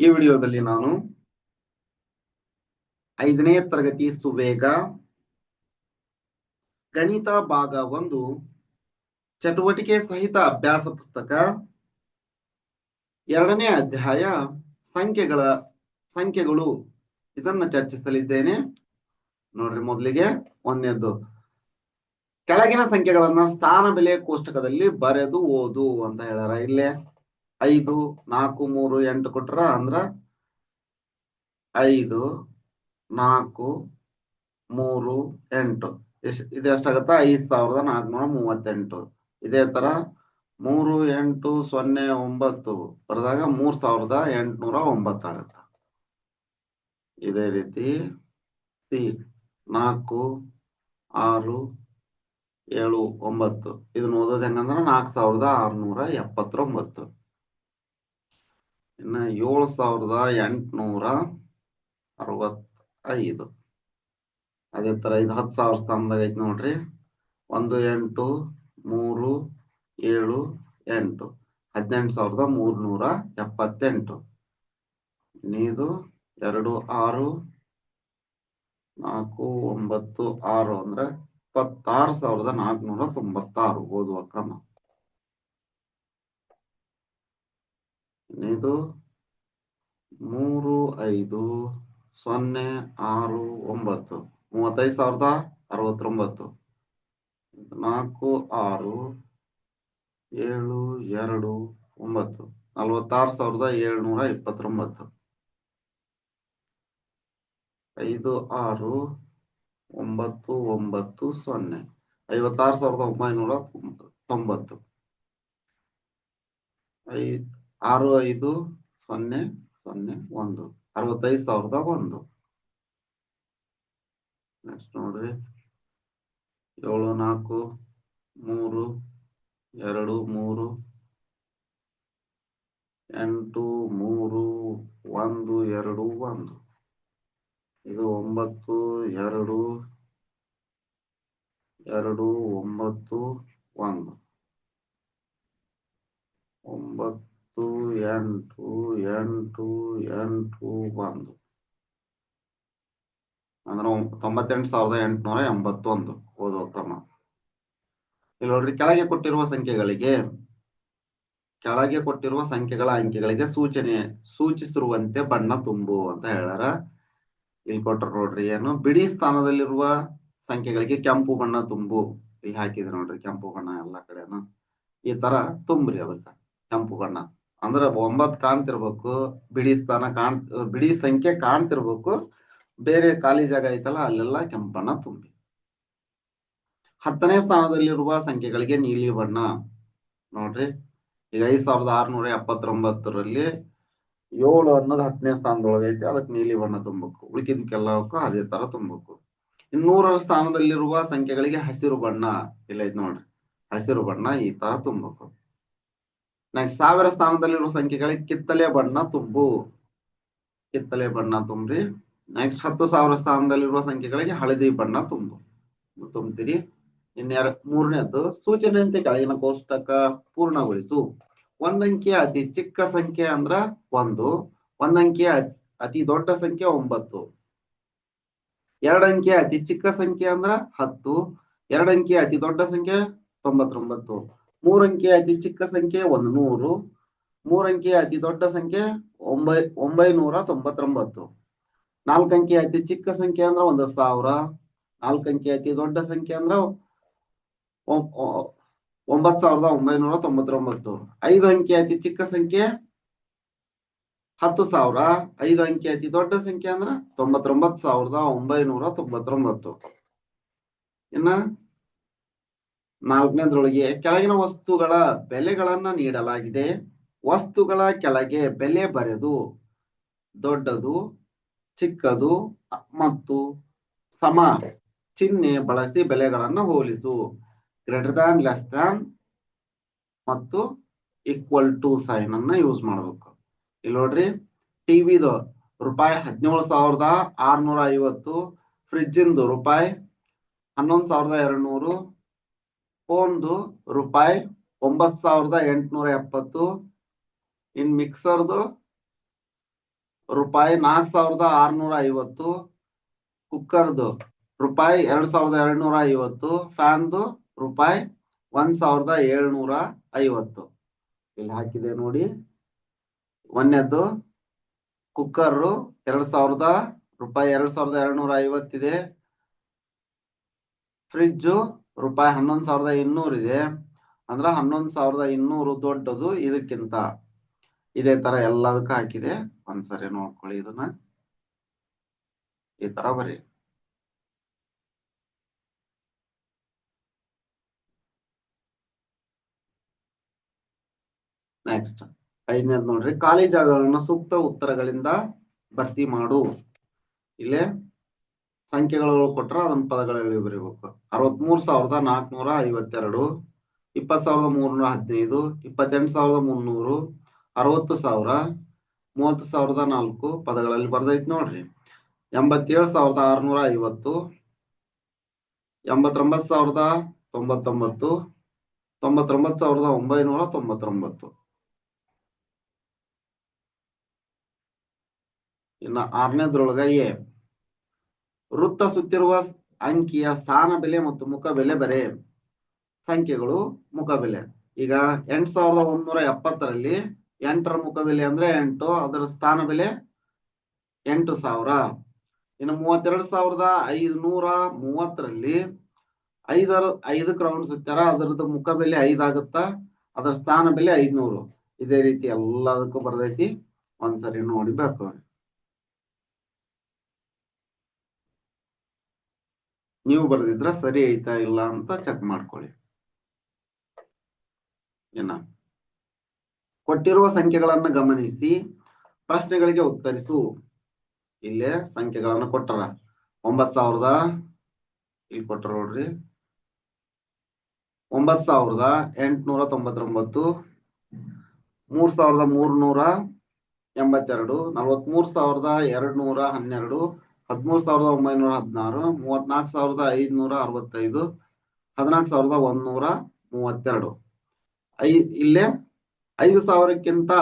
ಈ ವಿಡಿಯೋದಲ್ಲಿ ನಾನು ಐದನೇ ತರಗತಿ ಸುವೇಗ ಗಣಿತ ಭಾಗ ಒಂದು ಚಟುವಟಿಕೆ ಸಹಿತ ಅಭ್ಯಾಸ ಪುಸ್ತಕ ಎರಡನೇ ಅಧ್ಯಾಯ ಸಂಖ್ಯೆಗಳ ಸಂಖ್ಯೆಗಳು. ಇದನ್ನ ಚರ್ಚಿಸಲಿದ್ದೇನೆ. ನೋಡ್ರಿ ಮೊದಲಿಗೆ ಒಂದನೇದ್ದು. ಕೆಳಗಿನ ಸಂಖ್ಯೆಗಳನ್ನ ಸ್ಥಾನ ಬೆಲೆ ಕೋಷ್ಟಕದಲ್ಲಿ ಬರೆದು ಓದು ಅಂತ ಹೇಳಾರ ಇಲ್ಲೇ ಐದು, ನಾಲ್ಕು, ಮೂರು, ಎಂಟು ಕೊಟ್ರ ಅಂದ್ರ ಐದು, ನಾಲ್ಕು, ಮೂರು, ಎಂಟು. ಎಷ್ಟ್, ಇದು ಎಷ್ಟಾಗತ್ತ? ಐದ್ ಸಾವಿರದ ನಾಲ್ಕುನೂರ ಮೂವತ್ತೆಂಟು. ಇದೇ ತರ ಮೂರು, ಎಂಟು, ಸೊನ್ನೆ, ಒಂಬತ್ತು ಬರೆದಾಗ ಮೂರ್ ಸಾವಿರದ ಎಂಟುನೂರ ಒಂಬತ್ತಾಗತ್ತ. ಇದೇ ರೀತಿ ಸಿ, ನಾಲ್ಕು, ಆರು, ಏಳು, ಒಂಬತ್ತು. ಇದನ್ನ ಓದೋದು ಹೆಂಗಂದ್ರ ನಾಲ್ಕು ಸಾವಿರದ ಆರ್ನೂರ ಎಪ್ಪತ್ತೊಂಬತ್ತು. ಇನ್ನ ಏಳು ಸಾವಿರದ ಎಂಟುನೂರ ಅರವತ್ತೈದು. ಅದೇ ತರ ಇದು ಹತ್ತು ಸಾವಿರ ಸ್ಥಾನದಾಗ ಐತಿ ನೋಡ್ರಿ. ಒಂದು, ಎಂಟು, ಮೂರು, ಏಳು, ಎಂಟು. ಹದಿನೆಂಟು ಸಾವಿರದ ಮೂರ್ನೂರ ಎಪ್ಪತ್ತೆಂಟು. ಇನ್ನಿದು ಎರಡು, ಆರು, ನಾಲ್ಕು, ಒಂಬತ್ತು, ಆರು ಅಂದ್ರೆ ಇಪ್ಪತ್ತಾರು ಸಾವಿರದ ನಾಲ್ಕುನೂರ ತೊಂಬತ್ತಾರು ಓದುವ ಕ್ರಮ. ಇದು ಮೂರು ಐದು ಸೊನ್ನೆ ಆರು ಒಂಬತ್ತು. ಮೂವತ್ತೈದು ಸಾವಿರದ ಅರವತ್ತೊಂಬತ್ತು. ನಾಲ್ಕು ಆರು ಏಳು ಎರಡು ಒಂಬತ್ತು. ನಲವತ್ತಾರು ಸಾವಿರದ ಏಳ್ನೂರ ಇಪ್ಪತ್ತೊಂಬತ್ತು. ಐದು ಆರು ಒಂಬತ್ತು ಒಂಬತ್ತು ಸೊನ್ನೆ. ಐವತ್ತಾರು ಸಾವಿರದ ಒಂಬೈನೂರ ತೊಂಬತ್ತು. ಐದ್ ಆರು ಐದು ಸೊನ್ನೆ ಸೊನ್ನೆ, ಒಂದು. ಅರವತ್ತೈದು ಸಾವಿರದ ಒಂದು. ನೆಕ್ಸ್ಟ್ ನೋಡ್ರಿ. ಏಳು, ನಾಲ್ಕು, ಮೂರು, ಎರಡು, ಮೂರು, ಎಂಟು, ಮೂರು, ಒಂದು, ಎರಡು, ಒಂದು. ಇದು ಒಂಬತ್ತು, ಎರಡು ಎರಡು, ಒಂಬತ್ತು, ಒಂದು. ಒಂಬತ್ತು ಎಂಟು ಎಂಟು ಎಂಟು ಒಂದು. ಅಂದ್ರೆ ತೊಂಬತ್ತೆಂಟು ಸಾವಿರದ ಎಂಟುನೂರ ಎಂಬತ್ತೊಂದು ಓದುವ ಕ್ರಮ. ಇಲ್ಲಿ ನೋಡ್ರಿ, ಕೆಳಗೆ ಕೊಟ್ಟಿರುವ ಸಂಖ್ಯೆಗಳಿಗೆ, ಕೆಳಗೆ ಕೊಟ್ಟಿರುವ ಸಂಖ್ಯೆಗಳ ಅಂಕೆಗಳಿಗೆ ಸೂಚನೆ, ಸೂಚಿಸಿರುವಂತೆ ಬಣ್ಣ ತುಂಬು ಅಂತ ಹೇಳ್ಯಾರ. ಇಲ್ಲಿ ಕೊಟ್ಟರು ನೋಡ್ರಿ, ಏನು ಬಿಡಿ ಸ್ಥಾನದಲ್ಲಿರುವ ಸಂಖ್ಯೆಗಳಿಗೆ ಕೆಂಪು ಬಣ್ಣ ತುಂಬು. ಇಲ್ಲಿ ಹಾಕಿದ್ರು ನೋಡ್ರಿ, ಕೆಂಪು ಬಣ್ಣ ಎಲ್ಲ ಕಡೆನು. ಈ ತರ ತುಂಬ್ರಿ ಅದಕ್ಕ, ಕೆಂಪು ಬಣ್ಣ. ಅಂದ್ರ ಒಂಬತ್ ಕಾಣ್ತಿರ್ಬೇಕು ಬಿಡಿ ಸ್ಥಾನ ಕಾಣ್ ಬಿಡಿ ಸಂಖ್ಯೆ ಕಾಣ್ತಿರ್ಬೇಕು, ಬೇರೆ ಖಾಲಿ ಜಾಗ ಐತಲ್ಲ ಅಲ್ಲೆಲ್ಲ ಕೆಂಪು ಬಣ್ಣ ತುಂಬಿ. ಹತ್ತನೇ ಸ್ಥಾನದಲ್ಲಿರುವ ಸಂಖ್ಯೆಗಳಿಗೆ ನೀಲಿ ಬಣ್ಣ. ನೋಡ್ರಿ, ಈಗ ಐದ್ ಸಾವಿರದ ಆರ್ನೂರ ಎಪ್ಪತ್ತೊಂಬತ್ತರಲ್ಲಿ ಏಳು ಅನ್ನೋದು ಹತ್ತನೇ ಸ್ಥಾನದೊಳಗೆ ಐತಿ ಅದಕ್ಕೆ ನೀಲಿ ಬಣ್ಣ ತುಂಬಬೇಕು. ಉಳಿಕಿದ್ಕೆಲ್ಲಕ್ಕೂ ಅದೇ ತರ ತುಂಬಬೇಕು. ಇನ್ನೂರರ ಸ್ಥಾನದಲ್ಲಿರುವ ಸಂಖ್ಯೆಗಳಿಗೆ ಹಸಿರು ಬಣ್ಣ ಇಲ್ಲ ನೋಡ್ರಿ. ಹಸಿರು ಬಣ್ಣ ಈ ತರ ತುಂಬಬೇಕು. ನೆಕ್ಸ್ಟ್ ಸಾವಿರ ಸ್ಥಾನದಲ್ಲಿರುವ ಸಂಖ್ಯೆಗಳಿಗೆ ಕಿತ್ತಲೆ ಬಣ್ಣ ತುಂಬು. ಕಿತ್ತಲೆ ಬಣ್ಣ ತುಂಬ್ರಿ. ನೆಕ್ಸ್ಟ್ ಹತ್ತು ಸಾವಿರ ಸ್ಥಾನದಲ್ಲಿರುವ ಸಂಖ್ಯೆಗಳಿಗೆ ಹಳದಿ ಬಣ್ಣ ತುಂಬು. ತುಂಬ್ತೀರಿ. ಇನ್ಯಾರ ಮೂರನೇದ್ದು, ಸೂಚನೆಯಂತೆ ಕೆಳಗಿನ ಕೋಷ್ಟಕ ಪೂರ್ಣಗೊಳಿಸು. ಒಂದಂಕಿಯ ಅತಿ ಚಿಕ್ಕ ಸಂಖ್ಯೆ ಅಂದ್ರ ಒಂದು. ಒಂದಂಕಿಯ ಅತಿ ದೊಡ್ಡ ಸಂಖ್ಯೆ ಒಂಬತ್ತು. ಎರಡಂಕಿಯ ಅತಿ ಚಿಕ್ಕ ಸಂಖ್ಯೆ ಅಂದ್ರ ಹತ್ತು. ಎರಡಂಕಿಯ ಅತಿ ದೊಡ್ಡ ಸಂಖ್ಯೆ ತೊಂಬತ್ತೊಂಬತ್ತು. ಮೂರಂಕಿಯ ಅತಿ ಚಿಕ್ಕ ಸಂಖ್ಯೆ ಒಂದು ನೂರು ಮೂರಂಕಿಯ ಅತಿ ದೊಡ್ಡ ಸಂಖ್ಯೆ ಒಂಬೈ, ಒಂಬೈನೂರ ತೊಂಬತ್ತೊಂಬತ್ತು. ನಾಲ್ಕಂಕಿಯ ಅತಿ ಚಿಕ್ಕ ಸಂಖ್ಯೆ ಅಂದ್ರ ಒಂದು ಸಾವಿರ ನಾಲ್ಕಂಕಿಯ ಅತಿ ದೊಡ್ಡ ಸಂಖ್ಯೆ ಅಂದ್ರ ಒಂಬತ್ ಸಾವಿರದ ಒಂಬೈನೂರ ತೊಂಬತ್ತೊಂಬತ್ತು. ಐದು ಅಂಕೆ ಅತಿ ಚಿಕ್ಕ ಸಂಖ್ಯೆ ಹತ್ತು ಸಾವಿರ, ಐದು ಅಂಕಿ ಅತಿ ದೊಡ್ಡ ಸಂಖ್ಯೆ ಅಂದ್ರ ತೊಂಬತ್ತೊಂಬತ್ತು ಸಾವಿರದ ಒಂಬೈನೂರ ತೊಂಬತ್ತೊಂಬತ್ತು. ಇನ್ನ ನಾಲ್ಕನೇದ್ರೊಳಗೆ ಕೆಳಗಿನ ವಸ್ತುಗಳ ಬೆಲೆಗಳನ್ನ ನೀಡಲಾಗಿದೆ. ವಸ್ತುಗಳ ಕೆಳಗೆ ಬೆಲೆ ಬರೆದು ದೊಡ್ಡದು, ಚಿಕ್ಕದು ಮತ್ತು ಸಮ ಚಿಹ್ನೆ ಬಳಸಿ ಬೆಲೆಗಳನ್ನು ಹೋಲಿಸು. ಗ್ರೇಟರ್ ದಾನ್ ಲೆಸ್ ದಾನ್ ಮತ್ತು ಈಕ್ವಲ್ ಟು ಸೈನ್ ಅನ್ನ ಯೂಸ್ ಮಾಡಬೇಕು. ಇಲ್ಲಿ ನೋಡ್ರಿ ಟಿವಿದು ರೂಪಾಯಿ ಹದಿನೇಳು ಸಾವಿರದ ಆರ್ನೂರ ಐವತ್ತು ಫ್ರಿಜ್ ಇಂದು ರೂಪಾಯಿ ಹನ್ನೊಂದು ಸಾವಿರದ ಎರಡು ನೂರು ಫೋನ್ದು ರೂಪಾಯಿ ಒಂಬತ್ ಸಾವಿರದ ಎಂಟುನೂರ ಎಪ್ಪತ್ತು. ಇನ್ ಮಿಕ್ಸರ್ದು ರೂಪಾಯಿ ನಾಲ್ಕ್ ಸಾವಿರದ ಆರ್ನೂರ ಐವತ್ತು. ಕುಕ್ಕರ್ದು ರೂಪಾಯಿ ಎರಡ್ ಸಾವಿರದ ಎರಡ್ನೂರ ಐವತ್ತು. ಫ್ಯಾನ್ದು ರೂಪಾಯಿ ಒಂದ್ ಸಾವಿರದ ಏಳ್ನೂರ ಐವತ್ತು. ಇಲ್ಲಿ ಹಾಕಿದೆ ನೋಡಿ. ಒಂದನೇದ್ದು ಕುಕ್ಕರ್ ಎರಡ್ ಸಾವಿರದ ರೂಪಾಯಿ ಎರಡ್ ಸಾವಿರದ ಎರಡ್ನೂರ ಐವತ್ತಿದೆ. ಫ್ರಿಡ್ಜ್ ರೂಪಾಯಿ ಹನ್ನೊಂದ್ ಸಾವಿರದ ಇನ್ನೂರು ಇದೆ. ಅಂದ್ರ ಹನ್ನೊಂದ್ ಸಾವಿರದ ಇನ್ನೂರು ದೊಡ್ಡದು ಇದಕ್ಕಿಂತ ಇದೇ ತರ ಎಲ್ಲದಕ್ಕೂ ಹಾಕಿದೆ. ಒಂದ್ಸರಿ ನೋಡ್ಕೊಳ್ಳಿ ಇದನ್ನ. ಈ ತರ ಬರೀ. ನೆಕ್ಸ್ಟ್ ಐದನೇದ್ ನೋಡ್ರಿ. ಖಾಲಿ ಜಾಗಗಳನ್ನ ಸೂಕ್ತ ಉತ್ತರಗಳಿಂದ ಭರ್ತಿ ಮಾಡು. ಇಲ್ಲೇ ಸಂಖ್ಯೆಗಳು ಕೊಟ್ರ ಅದನ್ನ ಪದಗಳಲ್ಲಿ ಬರೀಬೇಕು? ಅರವತ್ಮೂರು ಸಾವಿರದ ನಾಲ್ಕುನೂರ ಐವತ್ತೆರಡು, ಇಪ್ಪತ್ತು ಸಾವಿರದ ಮೂರ್ನೂರ ಹದಿನೈದು, ಇಪ್ಪತ್ತೆಂಟು ಸಾವಿರದ ಮುನ್ನೂರು, ಅರವತ್ತು ಸಾವಿರ, ಮೂವತ್ತು ಸಾವಿರದ ನಾಲ್ಕು ಪದಗಳಲ್ಲಿ ಬರ್ದೈತಿ ನೋಡ್ರಿ. ಎಂಬತ್ತೇಳು ಸಾವಿರದ ಆರುನೂರ ಐವತ್ತು, ಎಂಬತ್ತೊಂಬತ್ತು ಸಾವಿರದ ತೊಂಬತ್ತೊಂಬತ್ತು ತೊಂಬತ್ತೊಂಬತ್ತು ಸಾವಿರದ ಒಂಬೈನೂರ ತೊಂಬತ್ತೊಂಬತ್ತು. ಇನ್ನ ಆರನೇದ್ರೊಳಗ ಎ. ವೃತ್ತ ಸುತ್ತಿರುವ ಅಂಕಿಯ ಸ್ಥಾನ ಬೆಲೆ ಮತ್ತು ಮುಖ ಬೆಲೆ ಬರೆ ಸಂಖ್ಯೆಗಳು ಮುಖ ಬೆಲೆ. ಈಗ ಎಂಟ್ ಸಾವಿರದ ಒಂದೂರ ಎಪ್ಪತ್ತರಲ್ಲಿ ಎಂಟರ ಮುಖ ಬೆಲೆ ಅಂದ್ರೆ ಎಂಟು, ಅದರ ಸ್ಥಾನ ಬೆಲೆ ಎಂಟು ಸಾವಿರ. ಇನ್ನು ಮೂವತ್ತೆರಡು ಸಾವಿರದ ಐದುನೂರ ಮೂವತ್ತರಲ್ಲಿ ಐದರ, ಐದಕ್ಕೆ ರೌಂಡ್ ಸುತ್ತಾರ, ಅದರದ್ದು ಮುಖ ಬೆಲೆ ಐದಾಗುತ್ತಾ ಅದರ ಸ್ಥಾನ ಬೆಲೆ ಐದ್ನೂರು. ಇದೇ ರೀತಿ ಎಲ್ಲದಕ್ಕೂ ಬರ್ದೈತಿ. ಒಂದ್ಸರಿ ನೋಡಿ ಬರ್ಕೋರಿ. ನೀವು ಬರೆದಿದ್ರ ಸರಿ ಐತಾ ಇಲ್ಲ ಅಂತ ಚೆಕ್ ಮಾಡ್ಕೊಳ್ಳಿ. ಏನ? ಕೊಟ್ಟಿರುವ ಸಂಖ್ಯೆಗಳನ್ನ ಗಮನಿಸಿ, ಪ್ರಶ್ನೆಗಳಿಗೆ ಉತ್ತರಿಸು. ಇಲ್ಲೇ ಸಂಖ್ಯೆಗಳನ್ನ ಕೊಟ್ಟರ. ಒಂಬತ್ ಸಾವಿರದ, ಇಲ್ಲಿ ಕೊಟ್ಟರ ನೋಡ್ರಿ. ಒಂಬತ್ ಸಾವಿರದ ಎಂಟುನೂರ ತೊಂಬತ್ತೊಂಬತ್ತು, ಮೂರ್ ಸಾವಿರದ ಮೂರ್ನೂರ ಎಂಬತ್ತೆರಡು ನಲವತ್ಮೂರ್ ಸಾವಿರದ ಎರಡ್ನೂರ ಹನ್ನೆರಡು ಹದಿಮೂರ್ ಸಾವಿರದ ಒಂಬೈನೂರ ಹದಿನಾರು ಮೂವತ್ನಾಲ್ಕು ಸಾವಿರದ ಐದುನೂರ ಅರವತ್ತೈದು, ಹದಿನಾಲ್ಕು ಸಾವಿರದ ಒಂದ್ನೂರ ಮೂವತ್ತೆರಡು. ಐ, ಇಲ್ಲೇ ಐದು ಸಾವಿರಕ್ಕಿಂತ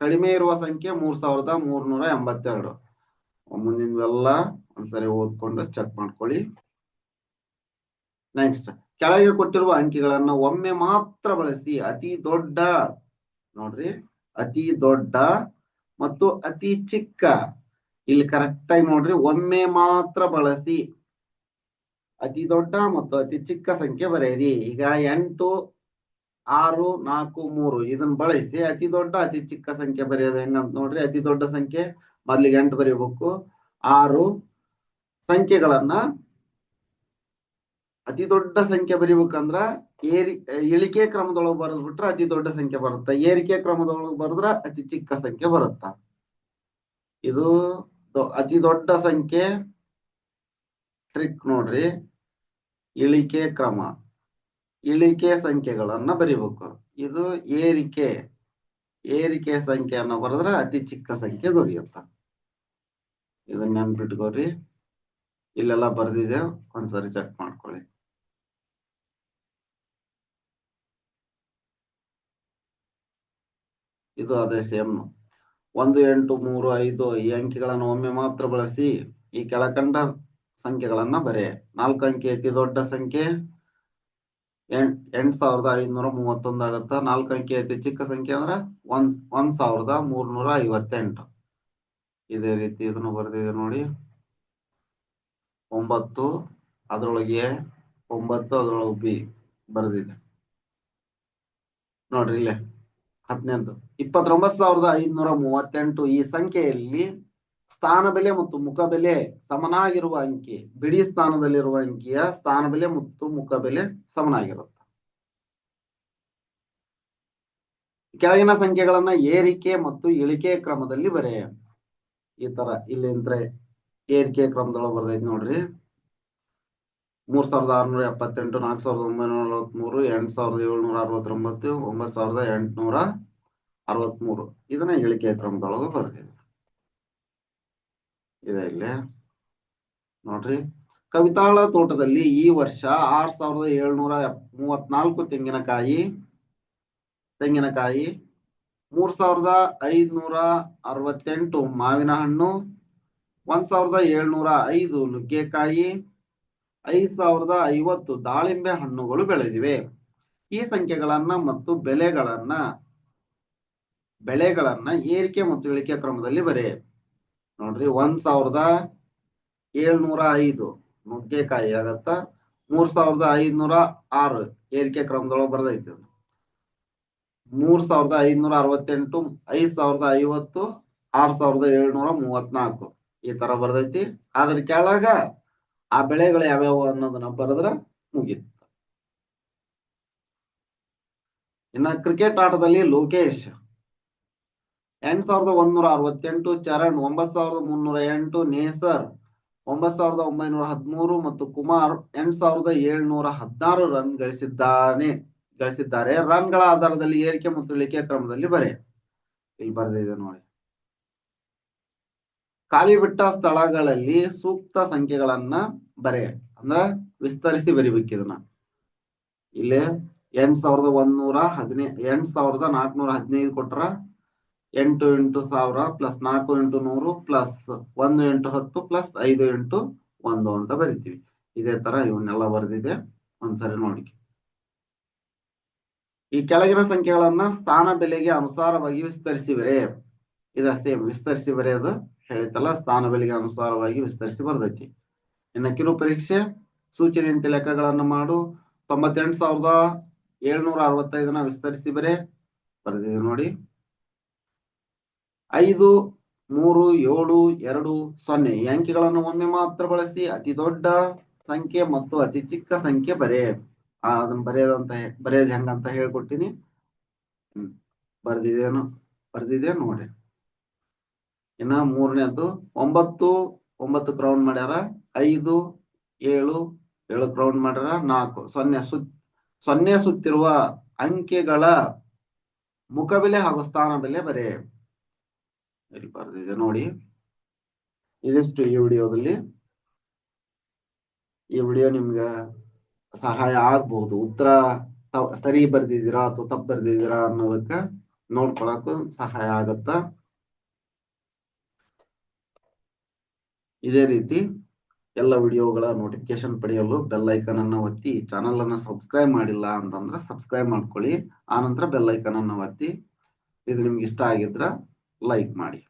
ಕಡಿಮೆ ಇರುವ ಸಂಖ್ಯೆ ಮೂರ್ ಸಾವಿರದ ಮೂರ್ನೂರ ಎಂಬತ್ತೆರಡು. ಮುಂದಿನವೆಲ್ಲ ಒಂದ್ಸರಿ ಓದ್ಕೊಂಡು ಚೆಕ್ ಮಾಡ್ಕೊಳ್ಳಿ. ನೆಕ್ಸ್ಟ್ ಕೆಳಗೆ ಕೊಟ್ಟಿರುವ ಅಂಕಿಗಳನ್ನ ಒಮ್ಮೆ ಮಾತ್ರ ಬಳಸಿ, ಅತಿ ದೊಡ್ಡ, ನೋಡ್ರಿ, ಅತಿ ದೊಡ್ಡ ಮತ್ತು ಅತಿ ಚಿಕ್ಕ. ಇಲ್ಲಿ ಕರೆಕ್ಟ್ ಆಗಿ ನೋಡ್ರಿ, ಒಮ್ಮೆ ಮಾತ್ರ ಬಳಸಿ. ಅತಿ ದೊಡ್ಡ ಮತ್ತು ಅತಿ ಚಿಕ್ಕ ಸಂಖ್ಯೆ ಬರೆಯಿರಿ. ಈಗ ಎಂಟು, ಆರು, ನಾಲ್ಕು, ಮೂರು. ಇದನ್ನ ಬಳಸಿ ಅತಿ ದೊಡ್ಡ, ಅತಿ ಚಿಕ್ಕ ಸಂಖ್ಯೆ ಬರೆಯೋದು ಹೆಂಗಂತ ನೋಡ್ರಿ. ಅತಿ ದೊಡ್ಡ ಸಂಖ್ಯೆ, ಮೊದ್ಲಿಗೆ ಎಂಟು ಬರೀಬೇಕು. ಆರು, ಸಂಖ್ಯೆಗಳನ್ನ ಅತಿ ದೊಡ್ಡ ಸಂಖ್ಯೆ ಬರಿಬೇಕಂದ್ರ ಏರಿ, ಇಳಿಕೆ ಕ್ರಮದೊಳಗೆ ಬರೆದ್ಬಿಟ್ರೆ ಅತಿ ದೊಡ್ಡ ಸಂಖ್ಯೆ ಬರುತ್ತ. ಏರಿಕೆ ಕ್ರಮದೊಳಗೆ ಬರೆದ್ರ ಅತಿ ಚಿಕ್ಕ ಸಂಖ್ಯೆ ಬರುತ್ತ. ಇದು ಅತಿ ದೊಡ್ಡ ಸಂಖ್ಯೆ ಟ್ರಿಕ್ ನೋಡ್ರಿ. ಇಳಿಕೆ ಕ್ರಮ. ಇಳಿಕೆ ಸಂಖ್ಯೆಗಳನ್ನ ಬರಿಬೇಕು. ಇದು ಏರಿಕೆ. ಏರಿಕೆ ಸಂಖ್ಯೆಯನ್ನ ಬರೆದ್ರೆ ಅತಿ ಚಿಕ್ಕ ಸಂಖ್ಯೆ ದೊರೆಯುತ್ತ. ಇದನ್ನ ನೆನ್ಪಿಟ್ಕೋರಿ. ಇಲ್ಲೆಲ್ಲ ಬರ್ದಿದೆ. ಒಂದ್ಸರಿ ಚೆಕ್ ಮಾಡ್ಕೊಳ್ಳಿ. ಇದು ಅದೇ ಸೇಮ್ ಒಂದು, ಎಂಟು, ಮೂರು, ಐದು ಈ ಅಂಕಿಗಳನ್ನು ಒಮ್ಮೆ ಮಾತ್ರ ಬಳಸಿ ಈ ಕೆಳಕಂಡ ಸಂಖ್ಯೆಗಳನ್ನ ಬರೆ ನಾಲ್ಕು ಅಂಕಿ ಅತಿ ದೊಡ್ಡ ಸಂಖ್ಯೆ ಎಂಟ್ ಸಾವಿರದ ಐನೂರ ಮೂವತ್ತೊಂದು ಆಗತ್ತ? ನಾಲ್ಕು ಅಂಕಿ ಅತಿ ಚಿಕ್ಕ ಸಂಖ್ಯೆ ಅಂದ್ರ ಒಂದ್ ಒಂದ್ ಸಾವಿರದ ಮೂರ್ನೂರ ಐವತ್ತೆಂಟು. ಇದೇ ರೀತಿ ಇದನ್ನು ಬರೆದಿದೆ ನೋಡಿ. ಒಂಬತ್ತು, ಅದರೊಳಗೆ ಒಂಬತ್ತು, ಅದರೊಳಗೆ ಬಿ ಬರೆದಿದೆ. ನೋಡ್ರಿ ಇಲ್ಲೇ. ಹದಿನೆಂಟು. ಇಪ್ಪತ್ತೊಂಬತ್ತು ಸಾವಿರದ ಐದುನೂರ ಮೂವತ್ತೆಂಟು ಈ ಸಂಖ್ಯೆಯಲ್ಲಿ ಸ್ಥಾನ ಬೆಲೆ ಮತ್ತು ಮುಖ ಬೆಲೆ ಸಮನಾಗಿರುವ ಅಂಕಿ, ಬಿಡಿ ಸ್ಥಾನದಲ್ಲಿರುವ ಅಂಕಿಯ ಸ್ಥಾನ ಬೆಲೆ ಮತ್ತು ಮುಖ ಬೆಲೆ ಸಮನಾಗಿರುತ್ತೆ. ಕೆಳಗಿನ ಸಂಖ್ಯೆಗಳನ್ನ ಏರಿಕೆ ಮತ್ತು ಇಳಿಕೆ ಕ್ರಮದಲ್ಲಿ ಬರೆಯ. ಈ ತರ ಇಲ್ಲಿಂದ್ರೆ ಏರಿಕೆ ಕ್ರಮದೊಳಗೆ ಬರ್ದೈತಿ ನೋಡ್ರಿ. ಮೂರ್ ಸಾವಿರದ ಆರ್ನೂರ ಎಪ್ಪತ್ತೆಂಟು, ನಾಲ್ಕು ಸಾವಿರದ ಒಂಬೈನೂರ ನಲವತ್ಮೂರು ಎಂಟು ಸಾವಿರದ ಏಳ್ನೂರ ಅರವತ್ತೊಂಬತ್ತು ಒಂಬತ್ ಸಾವಿರದ ಎಂಟ್ನೂರ ಅರವತ್ಮೂರು ಇದನ್ನ ಇಳಿಕೆ ಕ್ರಮದೊಳಗೆ ಬರ್ತೀವಿ ಇದೆ ಇಲ್ಲಿ. ನೋಡ್ರಿ. ಕವಿತಾಳ ತೋಟದಲ್ಲಿ ಈ ವರ್ಷ ಆರ್ ಸಾವಿರದ ಏಳ್ನೂರ ಮೂವತ್ನಾಲ್ಕು ತೆಂಗಿನಕಾಯಿ ತೆಂಗಿನಕಾಯಿ, ಮೂರ್ ಸಾವಿರದ ಐದ್ನೂರ ಅರವತ್ತೆಂಟು ಮಾವಿನ ಹಣ್ಣು ಒಂದ್ ಸಾವಿರದ ಏಳ್ನೂರ ಐದು ನುಗ್ಗೆಕಾಯಿ ಐದ್ ಸಾವಿರದ ಐವತ್ತು ದಾಳಿಂಬೆ ಹಣ್ಣುಗಳು ಬೆಳೆದಿವೆ. ಈ ಸಂಖ್ಯೆಗಳನ್ನ ಮತ್ತು ಬೆಲೆಗಳನ್ನ ಬೆಳೆಗಳನ್ನ ಏರಿಕೆ ಮತ್ತು ಇಳಿಕೆ ಕ್ರಮದಲ್ಲಿ ಬರೆ. ನೋಡ್ರಿ, ಒಂದ್ ಸಾವಿರದ ಏಳ್ನೂರ ಐದು ನುಗ್ಗೆಕಾಯಿ ಆಗತ್ತ, ಮೂರ್ ಸಾವಿರದ ಐದ್ನೂರ ಆರು ಏರಿಕೆ ಕ್ರಮದೊಳಗೆ ಬರ್ದೈತಿ. ಮೂರ್ ಸಾವಿರದ ಐದ್ನೂರ ಅರವತ್ತೆಂಟು, ಐದ್ ಸಾವಿರದ ಐವತ್ತು, ಆರ್ ಸಾವಿರದ ಏಳ್ನೂರ ಮೂವತ್ನಾಲ್ಕು ಈ ತರ ಬರ್ದೈತಿ. ಅದ್ರ ಕೆಳಗ ಆ ಬೆಳೆಗಳು ಯಾವ್ಯಾವ ಅನ್ನೋದನ್ನ ಬರೆದ್ರ ಮುಗೀತು. ಇನ್ನ ಕ್ರಿಕೆಟ್ ಆಟದಲ್ಲಿ ಲೋಕೇಶ್ ಎಂಟ್ ಸಾವಿರದ ಒಂದೂರ ಅರವತ್ತೆಂಟು, ಚರಣ್ ಒಂಬತ್ ಸಾವಿರದ ಮುನ್ನೂರ ಎಂಟು, ನೇಸರ್ ಒಂಬತ್ ಸಾವಿರದ ಒಂಬೈನೂರ ಹದಿಮೂರು ಮತ್ತು ಕುಮಾರ್ ಎಂಟ್ ಸಾವಿರದ ಏಳ್ನೂರ ಹದಿನಾರು ರನ್ ಗಳಿಸಿದ್ದಾನೆ, ಗಳಿಸಿದ್ದಾರೆ. ರನ್ಗಳ ಆಧಾರದಲ್ಲಿ ಏರಿಕೆ ಮತ್ತು ಇಳಿಕೆ ಕ್ರಮದಲ್ಲಿ ಬರೆ. ಇಲ್ಲಿ ಬರೆದಿದೆ ನೋಡಿ. ಖಾಲಿ ಬಿಟ್ಟ ಸ್ಥಳಗಳಲ್ಲಿ ಸೂಕ್ತ ಸಂಖ್ಯೆಗಳನ್ನ ಬರೆ, ಅಂದ್ರ ವಿಸ್ತರಿಸಿ ಬರಿಬೇಕು ಇದನ್ನ. ಇಲ್ಲಿ ಎಂಟ್ ಸಾವಿರದ ಒಂದೂರ ಹದಿನೈ, ಎಂಟ್ ಸಾವಿರದ ನಾಲ್ಕನೂರ ಹದಿನೈದು ಕೊಟ್ರ ಎಂಟು ಎಂಟು ಸಾವಿರ ಪ್ಲಸ್ ನಾಲ್ಕು ಎಂಟು ನೂರು ಪ್ಲಸ್ ಒಂದು ಎಂಟು ಹತ್ತು ಪ್ಲಸ್ ಐದು ಎಂಟು ಒಂದು ಅಂತ ಬರಿತೀವಿ. ಇದೇ ತರ ಇವನ್ನೆಲ್ಲ ಬರೆದಿದೆ ಒಂದ್ಸರಿ ನೋಡಿ ಈ ಕೆಳಗಿನ ಸಂಖ್ಯೆಗಳನ್ನ ಸ್ಥಾನ ಬೆಲೆಗೆ ಅನುಸಾರವಾಗಿ ವಿಸ್ತರಿಸಿವರೆ ಇದ ಸೇಮ್ ವಿಸ್ತರಿಸಿ ಬರೆಯೋದು ಹೇಳಿತಲ್ಲ ಸ್ಥಾನ ಅನುಸಾರವಾಗಿ ವಿಸ್ತರಿಸಿ ಬರ್ತೈತಿ ಇನ್ನ ಕಿರು ಪರೀಕ್ಷೆ ಸೂಚನೆಯಂತೆ ಲೆಕ್ಕಗಳನ್ನು ಮಾಡು. ತೊಂಬತ್ತೆಂಟು ಸಾವಿರದ ಏಳ್ನೂರ ಅರವತ್ತೈದನ ವಿಸ್ತರಿಸಿ ಬರೆ. ಬರೆದಿದೆ ನೋಡಿ. ಐದು, ಮೂರು, ಏಳು, ಎರಡು, ಸೊನ್ನೆ. ಈ ಅಂಕಿಗಳನ್ನು ಒಮ್ಮೆ ಮಾತ್ರ ಬಳಸಿ ಅತಿ ದೊಡ್ಡ ಸಂಖ್ಯೆ ಮತ್ತು ಅತಿ ಚಿಕ್ಕ ಸಂಖ್ಯೆ ಬರೆ. ಅದನ್ನ ಬರೆಯೋದಂತ ಬರೆಯೋದು ಹೆಂಗಂತ ಹೇಳ್ಕೊಟ್ಟಿನಿ. ಬರ್ದಿದೇನು, ಬರ್ದಿದೆ ನೋಡಿ. ಇನ್ನ ಮೂರನೇದ್ದು ಒಂಬತ್ತು ಒಂಬತ್ತು ಕ್ರೌಂಡ್ ಮಾಡ್ಯಾರ, ಐದು, ಏಳು ಏಳು ಕ್ರೌಂಡ್ ಮಾಡ್ಯಾರ, ನಾಲ್ಕು. ಸೊನ್ನೆ ಸುತ್ ಸೊನ್ನೆ ಸುತ್ತಿರುವ ಅಂಕೆಗಳ ಮುಖಬೆಲೆ ಹಾಗೂ ಸ್ಥಾನ ಬೆಲೆ ಬರೆ ಬರ್ದಿದೆ ನೋಡಿ. ಇದಿಷ್ಟು ಈ ವಿಡಿಯೋದಲ್ಲಿ. ಈ ವಿಡಿಯೋ ನಿಮ್ಗೆ ಸಹಾಯ ಆಗ್ಬಹುದು ಉತ್ತರ ಸರಿ ಬರ್ದಿದ್ದೀರಾ ಅಥವಾ ತಪ್ಪು ಬರ್ದಿದ್ದೀರಾ ಅನ್ನೋದಕ್ಕ ನೋಡ್ಕೊಳಕ್ ಸಹಾಯ ಆಗತ್ತ? ಇದೇ ರೀತಿ ಎಲ್ಲ ವಿಡಿಯೋಗಳ ನೋಟಿಫಿಕೇಶನ್ ಪಡೆಯಲು ಬೆಲ್ ಐಕನ್ ಅನ್ನು ಒತ್ತಿ ಚಾನಲ್ ಅನ್ನ ಸಬ್ಸ್ಕ್ರೈಬ್ ಮಾಡಿಲ್ಲ ಅಂತಂದ್ರೆ ಸಬ್ಸ್ಕ್ರೈಬ್ ಮಾಡ್ಕೊಳ್ಳಿ. ಆನಂತರ ಬೆಲ್ ಐಕನ್ ಅನ್ನು ಒತ್ತಿ. ಇದು ನಿಮ್ಗೆ ಇಷ್ಟ ಆಗಿದ್ರ ಲೈಕ್ ಮಾಡಿ.